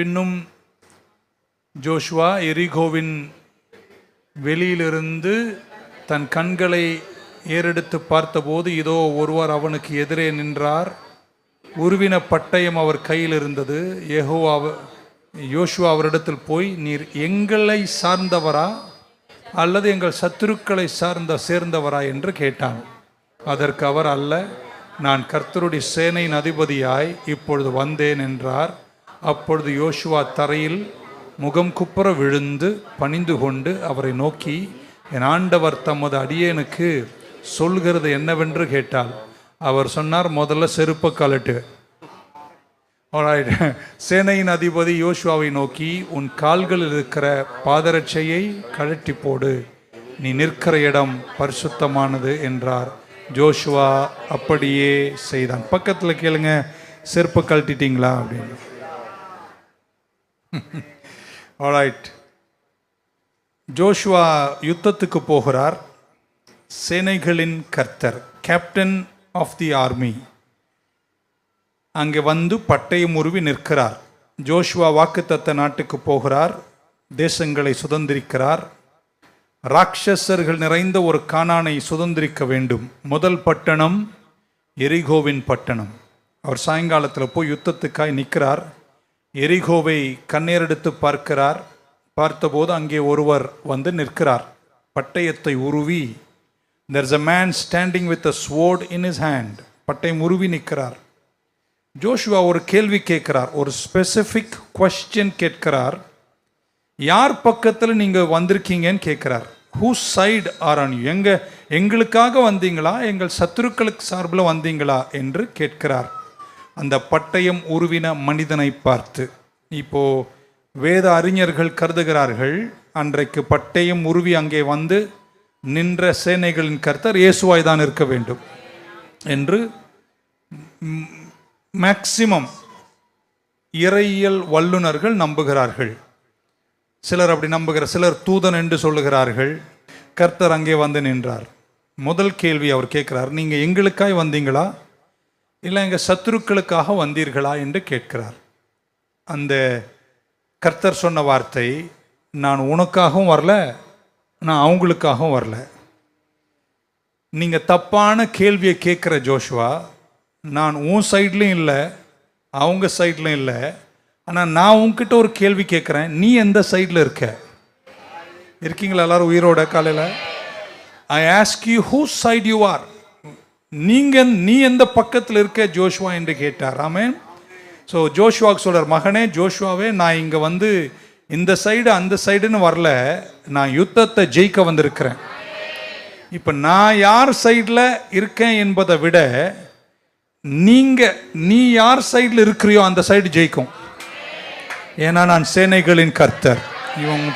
பின்னும் ஜோஷுவா எரிகோவின் வெளியிலிருந்து தன் கண்களை ஏறெடுத்து பார்த்தபோது இதோ ஒருவர் அவனுக்கு எதிரே நின்றார். உருவின பட்டயம் அவர் கையில் இருந்தது யெகோவா அவ- யோசுவா அவரிடத்தில் போய் நீர் எங்களை சார்ந்தவரா? அல்லது எங்கள் சத்துருக்களை சார்ந்த சேர்ந்தவரா? என்று கேட்டான். அதற்கு அவர் அல்ல நான் கர்த்தருடைய சேனையின் அதிபதியாய் இப்பொழுது வந்தேன் என்றார். அப்பொழுது யோசுவா தரையில் முகம் குப்புற விழுந்து பணிந்து கொண்டு அவரை நோக்கி என் ஆண்டவர் தமது அடியேனுக்கு சொல்கிறது என்னவென்று கேட்டால் அவர் சொன்னார் முதல்ல செருப்பை கலட்டு சேனையின் அதிபதி யோசுவாவை நோக்கி உன் கால்களில் இருக்கிற பாதரட்சையை கழட்டி போடு. நீ நிற்கிற இடம் பரிசுத்தமானது என்றார். ஜோஷுவா அப்படியே செய்தான். பக்கத்தில் கேளுங்க செருப்பு கழட்டிட்டீங்களா? அப்படின்னு. ஆல்ரைட் ஜோஷுவா யுத்தத்துக்கு போகிறார். சேனைகளின் கர்த்தர் கேப்டன் ஆஃப் தி ஆர்மி அங்கே வந்து பட்டயம் உருவி நிற்கிறார். ஜோஷுவா வாக்குத்தத்த நாட்டுக்கு போகிறார். தேசங்களை சுதந்திரிக்கிறார். ராட்சசர்கள் நிறைந்த ஒரு காணானை சுதந்திரிக்க வேண்டும். முதல் பட்டணம் எரிகோவின் பட்டணம். அவர் சாயங்காலத்தில் போய் யுத்தத்துக்காய் நிற்கிறார். எரிகோவை கண்ணீரெடுத்து பார்க்கிறார். பார்த்தபோது அங்கே ஒருவர் வந்து நிற்கிறார். பட்டயத்தை உருவி there is a man standing with a sword in is hand பட்டயம் உருவி நிற்கிறார். ஜோஷுவா ஒரு கேள்வி கேட்கிறார். ஒரு ஸ்பெசிஃபிக் கொஸ்டின் கேட்கிறார். யார் பக்கத்தில் நீங்கள் வந்திருக்கீங்கன்னு? கேட்குறார். ஹூ சைடு ஆர் ஆன் எங்கள் எங்களுக்காக வந்தீங்களா? எங்கள் சத்துருக்களுக்கு சார்பில் வந்தீங்களா? என்று கேட்கிறார். அந்த பட்டயம் உருவின மனிதனை பார்த்து இப்போ வேத அறிஞர்கள் கருதுகிறார்கள். அன்றைக்கு பட்டயம் உருவி அங்கே வந்து நின்ற சேனைகளின் கர்த்தர் இயேசுவாய் தான் இருக்க வேண்டும். என்று மேக்சிமம் இறையியல் வல்லுனர்கள் நம்புகிறார்கள். சிலர் அப்படி நம்புகிற சிலர் தூதன் என்று சொல்லுகிறார்கள். கர்த்தர் அங்கே வந்து நின்றார். முதல் கேள்வி அவர் கேட்கிறார் நீங்கள் எங்களுக்காய் வந்தீங்களா? இல்லை எங்கள் சத்துருக்களுக்காக வந்தீர்களா என்று கேட்கிறார். அந்த கர்த்தர் சொன்ன வார்த்தை நான் உனக்காகவும் வரல நான் அவங்களுக்காகவும் வரல. நீங்கள் தப்பான கேள்வியை கேட்குற ஜோஷுவா நான் உன் சைட்லையும் இல்லை அவங்க சைட்லையும் இல்லை ஆனால் நான் உங்ககிட்ட ஒரு கேள்வி கேட்குறேன் நீ எந்த சைடில் இருக்க? இருக்கீங்களா எல்லாரும் உயிரோட காலையில்? I ask you who side you are நீங்க நீ எந்த பக்கத்தில் இருக்க? ஜோஷுவா என்று கேட்டார். ஆமென். ஸோ ஜோஷுவாக்கு சொல்றார் மகனே ஜோஷுவாவே நான் இங்கே வந்து இந்த சைடு அந்த சைடுன்னு வரல. நான் யுத்தத்தை ஜெயிக்க வந்திருக்கிறேன். இப்போ நான் யார் சைடில் இருக்கேன் என்பதை விட நீங்கள் நீ யார் சைடில் இருக்கிறியோ அந்த சைடு ஜெயிக்கும். ஏன்னா நான் சேனைகளின் கர்த்தர். இவன்